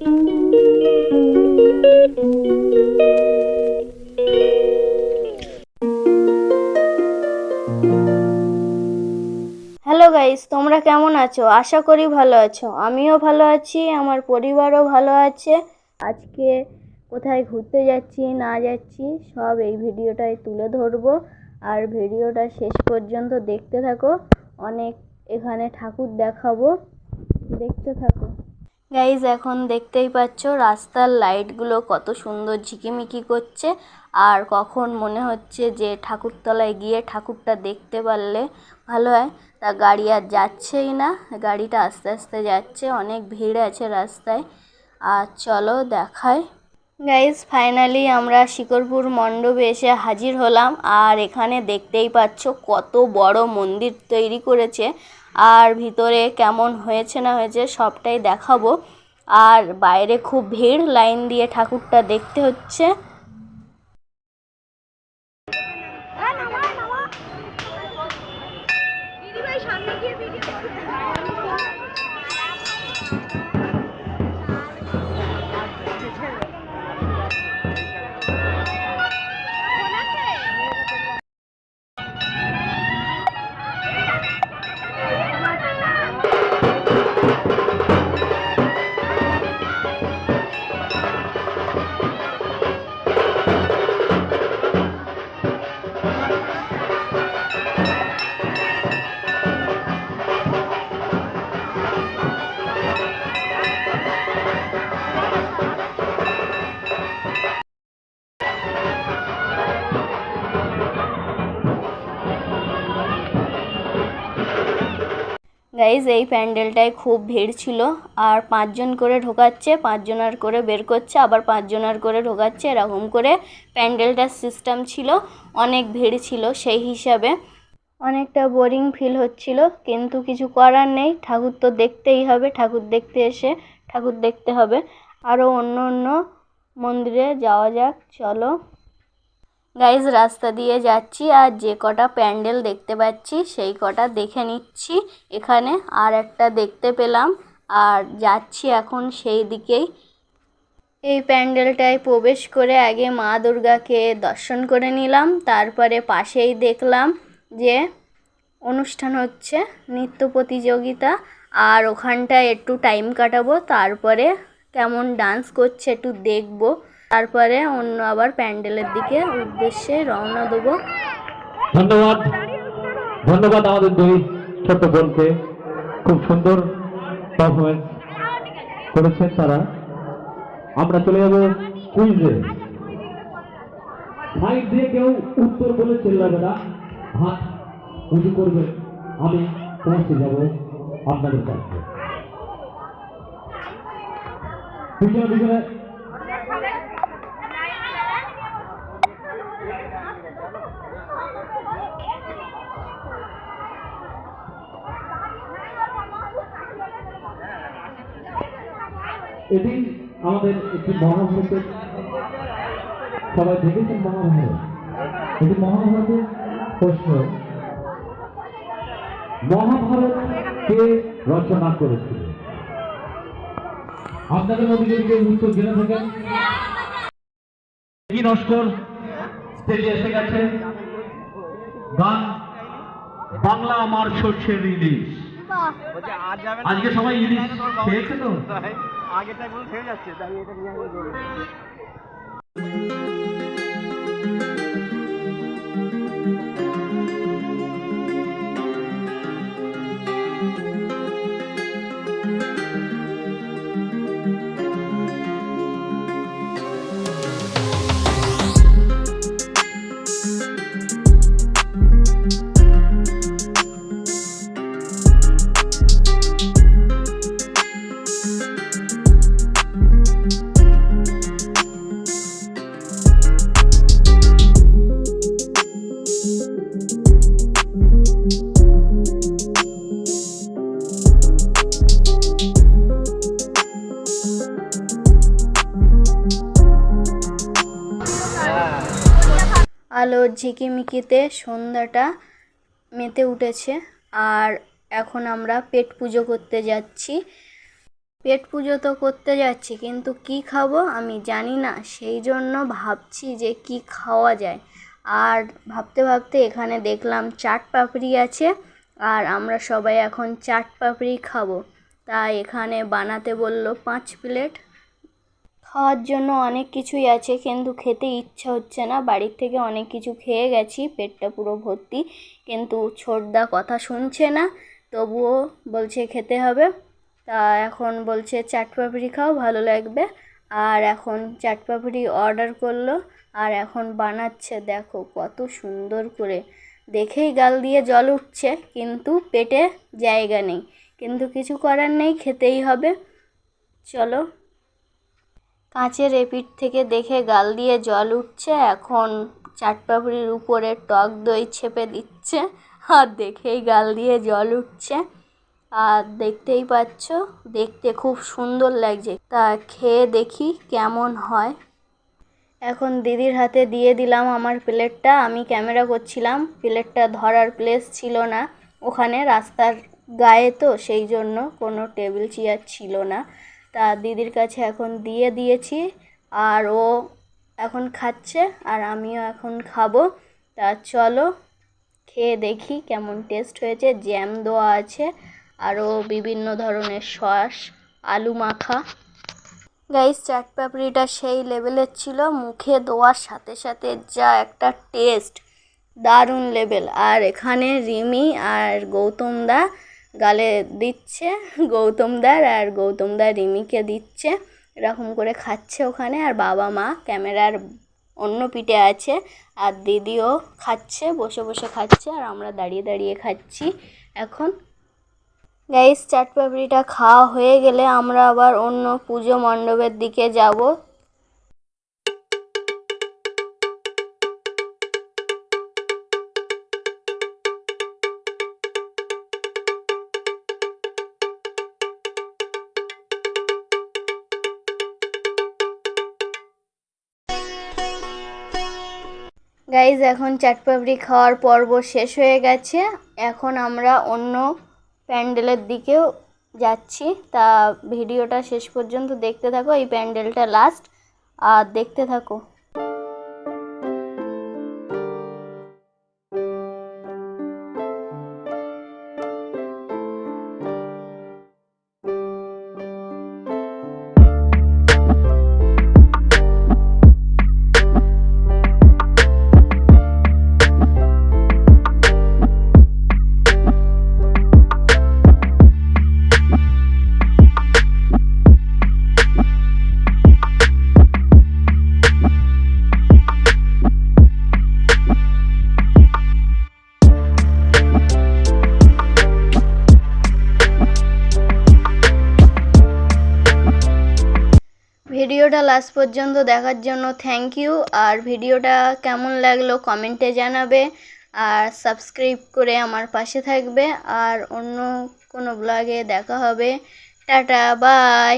Hello guys, তোমরা কেমন আছো? আশা করি ভালো আছো। আমিও ভালো আছি, আমার পরিবারও ভালো আছে। আজকে কোথায় ঘুরতে যাচ্ছি, না যাচ্ছি, সব এই ভিডিওটায় তুলে ধরবো। আর ভিডিওটা শেষ পর্যন্ত দেখতে থাকো। অনেক এখানে ঠাকুর দেখাবো। দেখতে থাকো। গাইজ এখন দেখতেই পাচ্ছ রাস্তার লাইটগুলো কত সুন্দর ঝিকিমিকি করছে। আর কখন মনে হচ্ছে যে ঠাকুরতলায় গিয়ে ঠাকুরটা দেখতে পারলে ভালো হয়। তা গাড়ি আর যাচ্ছেই না, গাড়িটা আস্তে আস্তে যাচ্ছে, অনেক ভিড় আছে রাস্তায়। আর চলো দেখায় গাইজ ফাইনালি আমরা শিকরপুর মণ্ডপে এসে হাজির হলাম। আর এখানে দেখতেই পাচ্ছ কত বড় মন্দির তৈরি করেছে। আর ভিতরে কেমন হয়েছে না হয়েছে সবটাই দেখাবো। আর বাইরে খুব ভিড়, লাইন দিয়ে ঠাকুরটা দেখতে হচ্ছে। Thank you. গাইজ এই প্যান্ডেলটায় খুব ভিড় ছিল। আর পাঁচজন করে ঢোকাচ্ছে পাঁচজনার করে বের করছে, আবার পাঁচজনার করে ঢোকাচ্ছে, এরকম করে প্যান্ডেলটার সিস্টেম ছিল। অনেক ভিড় ছিল সেই হিসাবে। অনেকটা বোরিং ফিল হচ্ছিল, কিন্তু কিছু করার নেই। ঠাকুর তো দেখতেই হবে, ঠাকুর দেখতে এসে ঠাকুর দেখতে হবে। আরও অন্য অন্য মন্দিরে যাওয়া যাক, চলো। গাইজ রাস্তা দিয়ে যাচ্ছি আর যে কটা প্যান্ডেল দেখতে পাচ্ছি, সেই কটা দেখে নিচ্ছি। এখানে আর একটা দেখতে পেলাম আর যাচ্ছি এখন সেই দিকেই। এই প্যান্ডেলটায় প্রবেশ করে আগে মা দুর্গাকে দর্শন করে নিলাম, তারপরে পাশেই দেখলাম যে অনুষ্ঠান হচ্ছে, নৃত্য প্রতিযোগিতা, আর ওখানটায় একটু টাইম কাটাবো, তারপরে কেমন ডান্স করছে একটু দেখব। তারপরে অন্য আবার প্যান্ডেলের দিকে উদ্দেশ্যে রওনা দেবো। ধন্যবাদ। ধন্যবাদ আমাদের দুই ছোট বোনকে। খুব সুন্দর পারফরমেন্স করেছেন তারা। আমরা চলে যাব কুইজে সাইড দিয়ে কেউ উত্তর বলে চেল্লাবে না। হাত উঁচু করবে। আমি পৌঁছে যাব আপনাদের কাছে। পিছনে পিছনে। এটি আমাদের একটি মহাভারতের সবাই দেখেছেন মহাভারত? এটি মহাভারতের প্রশ্ন। মহাভারত কে রচনা করেছিল। আপনাদের মধ্যে যদি কেউ উত্তর জেনে থাকেন। কি নস্কর? স্টেজে এসে গেছে। গান বাংলা আমার আজ যাবেন আজকে সবাই ইলিশ খেয়েছে তো? আগেটাই বলে খেয়ে যাচ্ছে তাই এটা নিয়ে আলোর ঝিকিমিকিতে সন্ধ্যাটা মেতে উঠেছে। আর এখন আমরা পেট পুজো করতে যাচ্ছি। পেট পুজো তো করতে যাচ্ছি, কিন্তু কি খাব আমি জানি না। সেই জন্য ভাবছি যে কি খাওয়া যায়। আর ভাবতে ভাবতে এখানে দেখলাম চাট পাপড়ি আছে, আর আমরা সবাই এখন চাট পাপড়ি খাব। তাই এখানে বানাতে বলল পাঁচ প্লেট। খাওয়ার জন্য অনেক কিছুই আছে, কিন্তু খেতে ইচ্ছা হচ্ছে না। বাড়ির থেকে অনেক কিছু খেয়ে গেছি, পেটটা পুরো ভর্তি, কিন্তু ছোটদা কথা শুনছে না, তবুও বলছে খেতে হবে। তা এখন বলছে চাট পাপড়ি খাও, ভালো লাগবে। আর এখন চাট পাপড়ি অর্ডার করল, আর এখন বানাচ্ছে, দেখো কত সুন্দর করে। দেখেই গাল দিয়ে জল উঠছে, কিন্তু পেটে জায়গা নেই, কিন্তু কিছু করার নেই, খেতেই হবে। চলো কাঁচের এপিঠ থেকে দেখে গাল দিয়ে জল উঠছে, এখন চাটপাপড়ির উপরে টক দই ছেপে দিচ্ছে। আর দেখেই গাল দিয়ে জল উঠছে। আর দেখতেই পাচ্ছ, দেখতে খুব সুন্দর লাগছে। তা খেয়ে দেখি কেমন হয়। এখন দিদির হাতে দিয়ে দিলাম আমার প্লেটটা। আমি ক্যামেরা করছিলাম, প্লেটটা ধরার প্লেস ছিল না ওখানে, রাস্তার গায়ে তো, সেই জন্য কোনো টেবিল চেয়ার ছিল না। তা দিদির কাছে এখন দিয়ে দিয়েছি আর ও এখন খাচ্ছে আর আমিও এখন খাব। তা চলো খেয়ে দেখি কেমন টেস্ট হয়েছে। জ্যাম দেওয়া আছে আরও বিভিন্ন ধরনের সস, আলু মাখা। গাইস চাট পাপড়িটা সেই লেভেলের ছিল। মুখে দেওয়ার সাথে সাথে যা একটা টেস্ট দারুণ লেভেল আর এখানে রিমি আর গৌতম দা গালে দিচ্ছে, গৌতম দার আর গৌতম দা রিমিকে দিচ্ছে, এরকম করে খাচ্ছে ওখানে। আর বাবা মা ক্যামেরার অন্য পিঠে আছে, আর দিদিও খাচ্ছে, বসে বসে খাচ্ছে, আর আমরা দাঁড়িয়ে দাঁড়িয়ে খাচ্ছি এখন। গাইস চাট পাপড়িটা খাওয়া হয়ে গেলে আমরা আবার অন্য পুজো মণ্ডপের দিকে যাব। গাইজ এখন চাট পাপড়ি খাওয়ার পর্ব শেষ হয়ে গেছে। এখন আমরা অন্য প্যান্ডেলের দিকেও যাচ্ছি। তা ভিডিওটা শেষ পর্যন্ত দেখতে থাকো, এই প্যান্ডেলটা লাস্ট আর দেখতে থাকো। ভিডিওটা লাস্ট পর্যন্ত দেখার জন্য থ্যাংক ইউ আর ভিডিওটা কেমন লাগল কমেন্টে জানাবে। আর সাবস্ক্রাইব করে আমার পাশে থাকবে। আর অন্য কোনো ব্লগে দেখা হবে। Tata bye